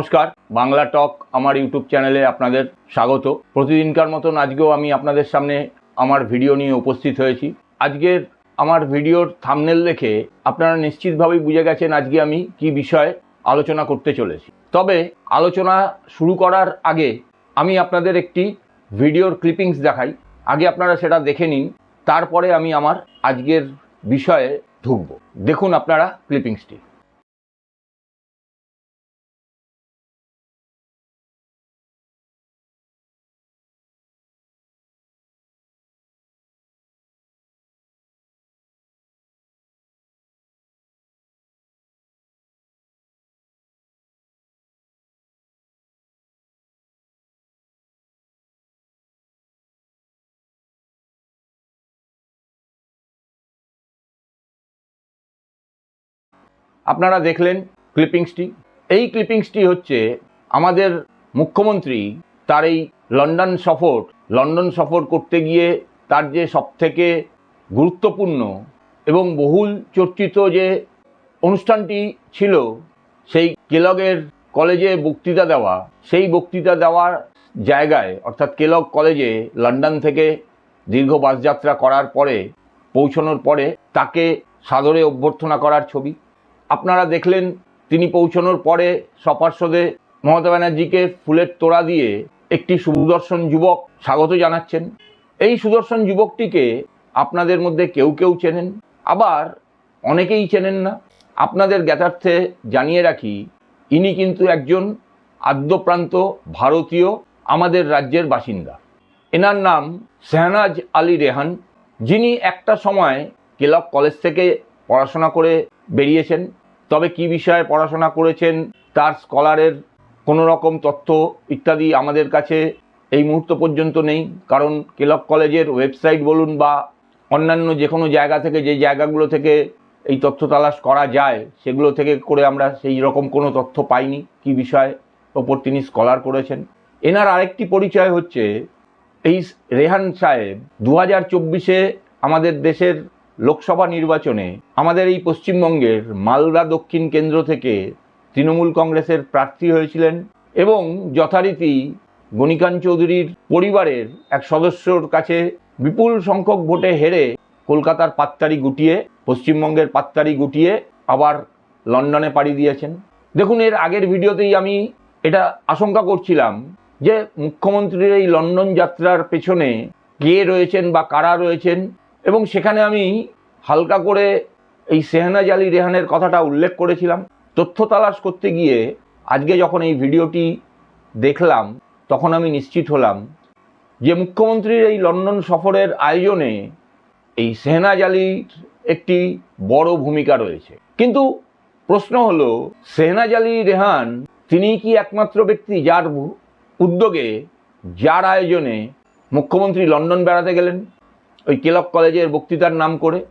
নমস্কার, বাংলা টক আমার ইউটিউব চ্যানেলে আপনাদের স্বাগত। প্রতিদিনকার মতন আজকেও আমি আপনাদের সামনে আমার ভিডিও নিয়ে উপস্থিত হয়েছি। আজকের আমার ভিডিওর থামনেল দেখে আপনারা নিশ্চিতভাবেই বুঝে গেছেন আজকে আমি কি বিষয়ে আলোচনা করতে চলেছি। তবে আলোচনা শুরু করার আগে আমি আপনাদের একটি ভিডিওর ক্লিপিংস দেখাই। আগে আপনারা সেটা দেখে নিন, তারপরে আমি আমার আজকের বিষয়ে ঢুকব। দেখুন আপনারা ক্লিপিংসটি আপনারা দেখলেন ক্লিপিংসটি এই ক্লিপিংসটি হচ্ছে আমাদের মুখ্যমন্ত্রী তার এই লন্ডন সফর লন্ডন সফর করতে গিয়ে তার যে সবথেকে গুরুত্বপূর্ণ এবং বহুল চর্চিত যে অনুষ্ঠানটি ছিল, সেই কেলগের কলেজে বক্তৃতা দেওয়া, সেই বক্তৃতা দেওয়ার জায়গায়, অর্থাৎ কেলগ কলেজে লন্ডন থেকে দীর্ঘ বাসযাত্রা করার পরে, পৌঁছানোর পরে তাকে সাদরে অভ্যর্থনা করার ছবি। আপনারা দেখলেন তিনি পৌঁছানোর পরে সপার্শ্বদে মমতা ব্যানার্জিকে ফুলের তোড়া দিয়ে একটি সুদর্শন যুবক স্বাগত জানাচ্ছেন। এই সুদর্শন যুবকটিকে আপনাদের মধ্যে কেউ কেউ চেনেন, আবার অনেকেই চেনেন না। আপনাদের জ্ঞাতার্থে জানিয়ে রাখি, ইনি কিন্তু একজন আদ্যপ্রান্ত ভারতীয় আমাদের রাজ্যের বাসিন্দা। এনার নাম শেহনাজ আলী রেহান, যিনি একটা সময় কেলক কলেজ থেকে পড়াশোনা করে বেরিয়েছেন। তবে কি বিষয়ে পড়াশোনা করেছেন তার স্কলারের কোনো রকম তথ্য ইত্যাদি আমাদের কাছে এই মুহূর্ত পর্যন্ত নেই। কারণ কেলক কলেজের ওয়েবসাইট বলুন বা অন্যান্য যে কোনো জায়গা থেকে যে জায়গাগুলো থেকে এই তথ্য তালাশ করা যায়, সেগুলো থেকে করে আমরা সেই রকম কোনো তথ্য পাইনি। কি বিষয়ে ওপর তিনি স্কলার করেছেন। এনার আরেকটি পরিচয় হচ্ছে এই রেহান সাহেব। দু হাজার চব্বিশে আমাদের দেশের লোকসভা নির্বাচনে আমাদের এই পশ্চিমবঙ্গের মালদা দক্ষিণ কেন্দ্র থেকে তৃণমূল কংগ্রেসের প্রার্থী হয়েছিলেন এবং যথারীতি গণিকান চৌধুরীর পরিবারের এক সদস্যর কাছে বিপুল সংখ্যক ভোটে হেরে কলকাতার পাত্তারি গুটিয়ে, পশ্চিমবঙ্গের পাত্তারি গুটিয়ে আবার লন্ডনে পাড়ি দিয়েছেন। দেখুন, এর আগের ভিডিওতেই আমি এটা আশঙ্কা করছিলাম যে মুখ্যমন্ত্রীর এই লন্ডন যাত্রার পেছনে কে রয়েছেন বা কারা রয়েছেন এবং সেখানে আমি হালকা করে এই সেহনাজ আলী রেহানের কথাটা উল্লেখ করেছিলাম। তথ্য তালাশ করতে গিয়ে আজকে যখন এই ভিডিওটি দেখলাম, তখন আমি নিশ্চিত হলাম যে মুখ্যমন্ত্রীর এই লন্ডন সফরের আয়োজনে এই সেহনাজ আলীর একটি বড় ভূমিকা রয়েছে। কিন্তু প্রশ্ন হলো, সেহনাজ আলী রেহান তিনি কি একমাত্র ব্যক্তি যার উদ্যোগে, যার আয়োজনে মুখ্যমন্ত্রী লন্ডন বেড়াতে গেলেন? ওই কেলক কলেজের বক্তৃতার নাম করে।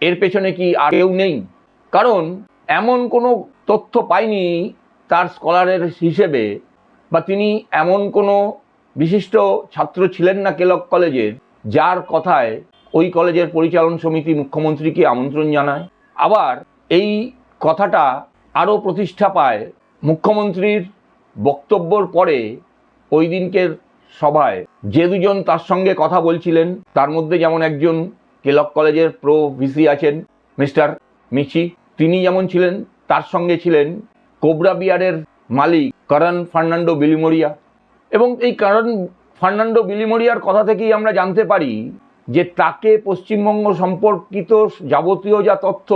এর পেছনে কি আর কেউ নেই? কারণ এমন কোনো তথ্য পাইনি তার স্কলারের হিসেবে বা তিনি এমন কোনো বিশিষ্ট ছাত্র ছিলেন না কেলক কলেজের, যার কথায় ওই কলেজের পরিচালন সমিতি মুখ্যমন্ত্রীকে আমন্ত্রণ জানায়। আবার এই কথাটা আরও প্রতিষ্ঠা পায় মুখ্যমন্ত্রীর বক্তব্যর পরে ওই দিনকের সভায় যে দুজন তার সঙ্গে কথা বলছিলেন, তার মধ্যে যেমন একজন কেলক কলেজের প্রো ভিসি আছেন, মিস্টার মিচি, তিনি যেমন ছিলেন, তার সঙ্গে ছিলেন কোবরা বিয়ারের মালিক করণ ফার্নান্ডো বিলিমোরিয়া। এবং এই করণ ফার্নান্ডো বিলিমোরিয়ার কথা থেকেই আমরা জানতে পারি যে তাকে পশ্চিমবঙ্গ সম্পর্কিত যাবতীয় যা তথ্য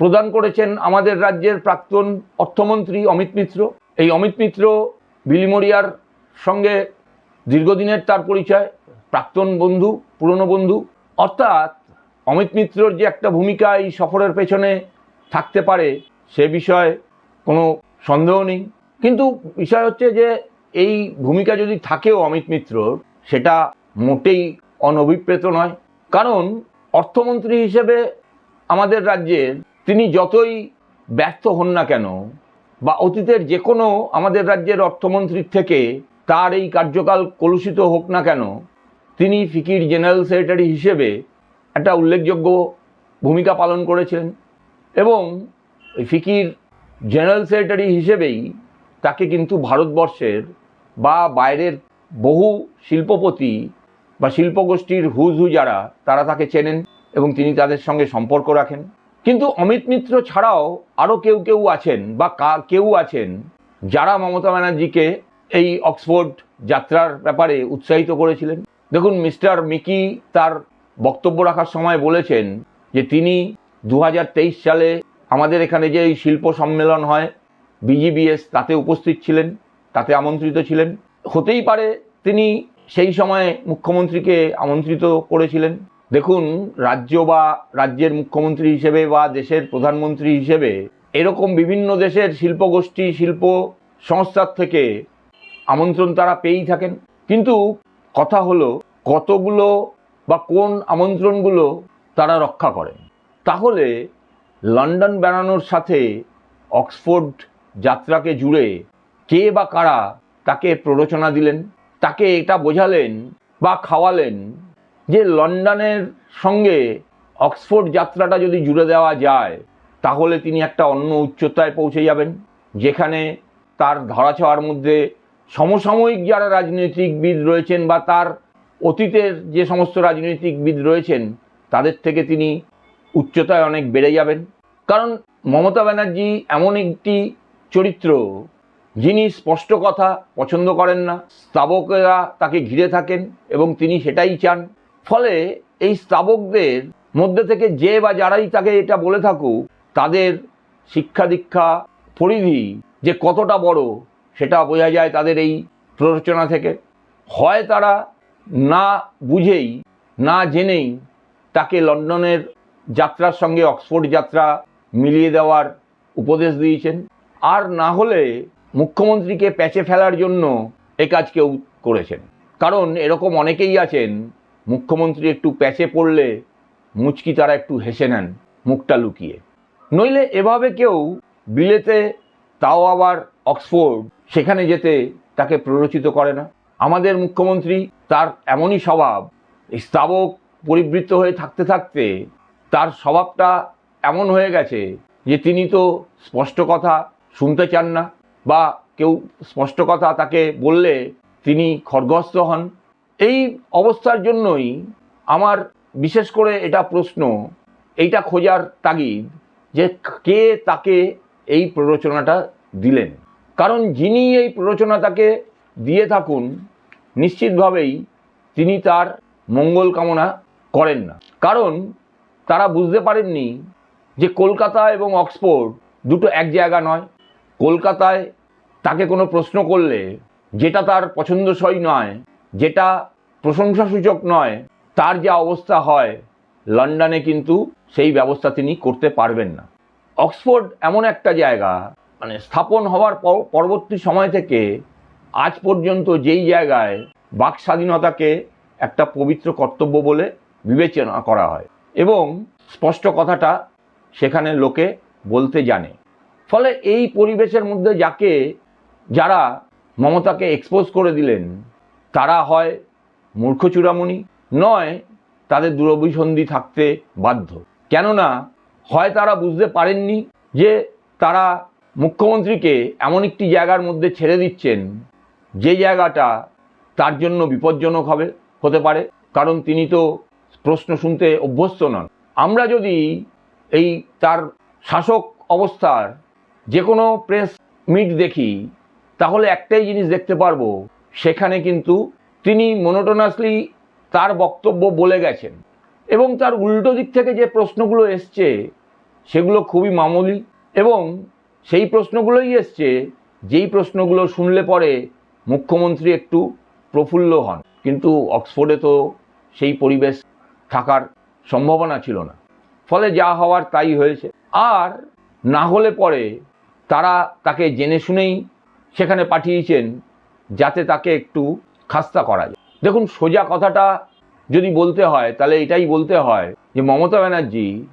প্রদান করেছেন আমাদের রাজ্যের প্রাক্তন অর্থমন্ত্রী অমিত মিত্র। এই অমিত মিত্র বিলিমোরিয়ার সঙ্গে দীর্ঘদিনের তার পরিচয়, প্রাক্তন বন্ধু, পুরনো বন্ধু, অর্থাৎ অমিত মিত্রর যে একটা ভূমিকা এই সফরের পেছনে থাকতে পারে, সে বিষয়ে কোনো সন্দেহ নেই। কিন্তু বিষয় হচ্ছে যে এই ভূমিকা যদি থাকেও অমিত মিত্রর, সেটা মোটেই অনভিপ্রেত নয়। কারণ অর্থমন্ত্রী হিসেবে আমাদের রাজ্যের তিনি যতই ব্যর্থ হন না কেন, বা অতীতের যে কোনো আমাদের রাজ্যের অর্থমন্ত্রীর থেকে তার এই কার্যকাল কলুষিত হোক না কেন, তিনি ফিকির জেনারেল সেক্রেটারি হিসেবে একটা উল্লেখযোগ্য ভূমিকা পালন করেছিলেন এবং ফিকির জেনারেল সেক্রেটারি হিসেবেই তাকে কিন্তু ভারতবর্ষের বা বাইরের বহু শিল্পপতি বা শিল্পগোষ্ঠীর হুজ হু যারা, তারা তাকে চেনেন এবং তিনি তাদের সঙ্গে সম্পর্ক রাখেন। কিন্তু অমিত মিত্র ছাড়াও আরও কেউ কেউ আছেন বা কেউ আছেন যারা মমতা ব্যানার্জিকে এই অক্সফোর্ড যাত্রার ব্যাপারে উৎসাহিত করেছিলেন। দেখুন, মিস্টার মিকি তার বক্তব্য রাখার সময় বলেছেন যে তিনি দু হাজার তেইশ সালে আমাদের এখানে যে এই শিল্প সম্মেলন হয়, বিজিবিএস তাতে উপস্থিত ছিলেন, তাতে আমন্ত্রিত ছিলেন। হতেই পারে তিনি সেই সময় মুখ্যমন্ত্রীকে আমন্ত্রিত করেছিলেন। দেখুন, রাজ্য বা রাজ্যের মুখ্যমন্ত্রী হিসেবে বা দেশের প্রধানমন্ত্রী হিসেবে এরকম বিভিন্ন দেশের শিল্পগোষ্ঠী, শিল্প সংস্থার থেকে আমন্ত্রণ তারা পেয়েই থাকেন। কিন্তু কথা হলো, কতগুলো বা কোন আমন্ত্রণগুলো তারা রক্ষা করেন। তাহলে লন্ডন বেড়ানোর সাথে অক্সফোর্ড যাত্রাকে জুড়ে কে বা কারা তাকে প্ররোচনা দিলেন, তাকে এটা বোঝালেন বা খাওয়ালেন যে লন্ডনের সঙ্গে অক্সফোর্ড যাত্রাটা যদি জুড়ে দেওয়া যায়, তাহলে তিনি একটা অন্য উচ্চতায় পৌঁছে যাবেন, যেখানে তার ধরাছোঁয়ার মধ্যে সমসাময়িক যারা রাজনৈতিকবিদ রয়েছেন বা তার অতীতের যে সমস্ত রাজনৈতিকবিদ রয়েছেন, তাদের থেকে তিনি উচ্চতায় অনেক বেড়ে যাবেন। কারণ মমতা ব্যানার্জি এমন একটি চরিত্র যিনি স্পষ্ট কথা পছন্দ করেন না, স্তাবকেরা তাকে ঘিরে থাকেন এবং তিনি সেটাই চান। ফলে এই স্তাবকদের মধ্যে থেকে যে বা যারাই তাকে এটা বলে থাকুক, তাদের শিক্ষা দীক্ষা পরিধি যে কতটা বড় সেটা বোঝা যায় তাদের এই প্ররোচনা থেকে। হয় তারা না বুঝেই, না জেনেই তাকে লন্ডনের যাত্রার সঙ্গে অক্সফোর্ড যাত্রা মিলিয়ে দেওয়ার উপদেশ দিয়েছেন। আর না হলে মুখ্যমন্ত্রীকে প্যাচে ফেলার জন্য এ কাজ কেউ করেছেন। কারণ এরকম অনেকেই আছেন, মুখ্যমন্ত্রী একটু প্যাচে পড়লে মুচকি তারা একটু হেসে নেন, মুখটা লুকিয়ে। নইলে এভাবে কেউ বিলেতে তাও আবার অক্সফোর্ড সেখানে যেতে তাকে প্ররোচিত করে না। আমাদের মুখ্যমন্ত্রী তার এমনই স্বভাব স্তাবক পরিবৃত্ত হয়ে থাকতে থাকতে তার স্বভাবটা এমন হয়ে গেছে যে তিনি তো স্পষ্ট কথা শুনতে চান না বা কেউ স্পষ্ট কথা তাকে বললে তিনি খড়গস্ত হন। এই অবস্থার জন্যই আমার বিশেষ করে এটা প্রশ্ন, এইটা খোঁজার তাগিদ যে কে তাকে এই প্ররোচনাটা দিলেন। কারণ যিনি এই প্ররোচনা তাকে দিয়ে থাকুন, নিশ্চিতভাবেই তিনি তার মঙ্গল কামনা করেন না। কারণ তারা বুঝতে পারেননি যে কলকাতা এবং অক্সফোর্ড দুটো এক জায়গা নয়। কলকাতায় তাকে কোনো প্রশ্ন করলে যেটা তার পছন্দসই নয়, যেটা প্রশংসাসূচক নয়, তার যা অবস্থা হয়, লন্ডনে কিন্তু সেই ব্যবস্থা তিনি করতে পারবেন না। অক্সফোর্ড এমন একটা জায়গা মানে স্থাপন হওয়ার পর- পরবর্তী সময় থেকে আজ পর্যন্ত যেই জায়গায় বাক স্বাধীনতাকে একটা পবিত্র কর্তব্য বলে বিবেচনা করা হয় এবং স্পষ্ট কথাটা সেখানে লোকে বলতে জানে। ফলে এই পরিবেশের মধ্যে যাকে যারা মমতাকে এক্সপোজ করে দিলেন, তারা হয় মূর্খ চূড়ামণি, নয় তাদের দূরভিসন্ধি থাকতে বাধ্য। কেননা হয় তারা বুঝতে পারেননি যে তারা মুখ্যমন্ত্রীকে এমন একটি জায়গার মধ্যে ছেড়ে দিচ্ছেন, যে জায়গাটা তার জন্য বিপজ্জনক হবে, হতে পারে। কারণ তিনি তো প্রশ্ন শুনতে অভ্যস্ত নন। আমরা যদি এই তার শাসক অবস্থার যে কোনো প্রেস মিট দেখি, তাহলে একটাই জিনিস দেখতে পারব, সেখানে কিন্তু তিনি মনোটোনাসলি তার বক্তব্য বলে গেছেন। এবং তার উল্টো দিক থেকে যে প্রশ্নগুলো এসছে, সেগুলো খুবই মামুলি এবং সেই প্রশ্নগুলোই এসছে, যেই প্রশ্নগুলো শুনলে পরে মুখ্যমন্ত্রী একটু প্রফুল্ল হন। কিন্তু অক্সফোর্ডে তো সেই পরিবেশ থাকার সম্ভাবনা ছিল না। ফলে যা হওয়ার তাই হয়েছে। আর না হলে পরে তারা তাকে জেনে শুনেই সেখানে পাঠিয়েছেন, যাতে তাকে একটু খাস্তা করা যায়। দেখুন, সোজা কথাটা যদি বলতে হয়, তাহলে এটাই বলতে হয় যে মমতা ব্যানার্জি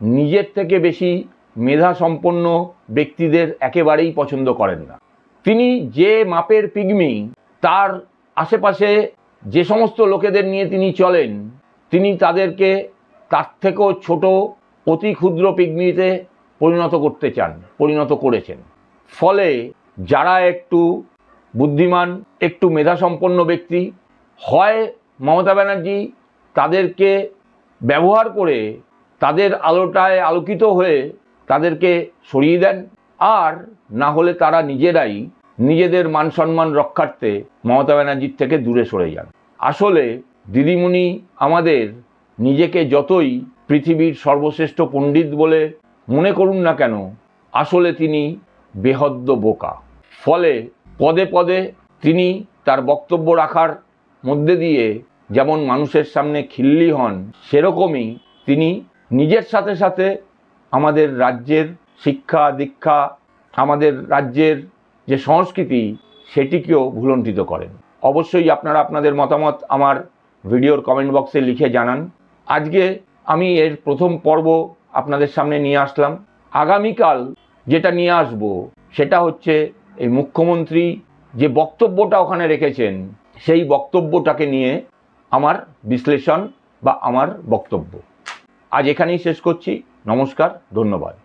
নিজের থেকে বেশি মেধা সম্পন্ন ব্যক্তিদের একেবারেই পছন্দ করেন না। তিনি যে মাপের পিগমি, তার আশেপাশে যে সমস্ত লোকেদের নিয়ে তিনি চলেন, তিনি তাদেরকে তার থেকেও ছোট অতি ক্ষুদ্র পিগমিতে পরিণত করতে চান, পরিণত করেছেন। ফলে যারা একটু বুদ্ধিমান, একটু মেধাসম্পন্ন ব্যক্তি, হয় মমতা ব্যানার্জি তাদেরকে ব্যবহার করে তাদের আলোটায় আলোকিত হয়ে তাদেরকে সরিয়ে দেন। আর না হলে তারা নিজেরাই নিজেদের মান সম্মান রক্ষার্থে মমতা ব্যানার্জির থেকে দূরে সরে যান। আসলে দিদিমণি আমাদের নিজেকে যতই পৃথিবীর সর্বশ্রেষ্ঠ পণ্ডিত বলে মনে করুন না কেন, আসলে তিনি বেহদ্দ বোকা। ফলে পদে পদে তিনি তার বক্তব্য রাখার মধ্যে দিয়ে যেমন মানুষের সামনে খিল্লি হন, সেরকমই তিনি নিজের সাথে সাথে আমাদের রাজ্যের শিক্ষা, দীক্ষা, আমাদের রাজ্যের যে সংস্কৃতি, সেটিকেও ভুলণ্ঠিত করেন। অবশ্যই আপনারা আপনাদের মতামত আমার ভিডিওর কমেন্ট বক্সে লিখে জানান। আজকে আমি এর প্রথম পর্ব আপনাদের সামনে নিয়ে আসলাম। আগামীকাল যেটা নিয়ে আসব, সেটা হচ্ছে এই মুখ্যমন্ত্রী যে বক্তব্যটা ওখানে রেখেছেন, সেই বক্তব্যটাকে নিয়ে আমার বিশ্লেষণ বা আমার বক্তব্য। আজ এখানেই শেষ করছি। নমস্কার ধন্যবাদ।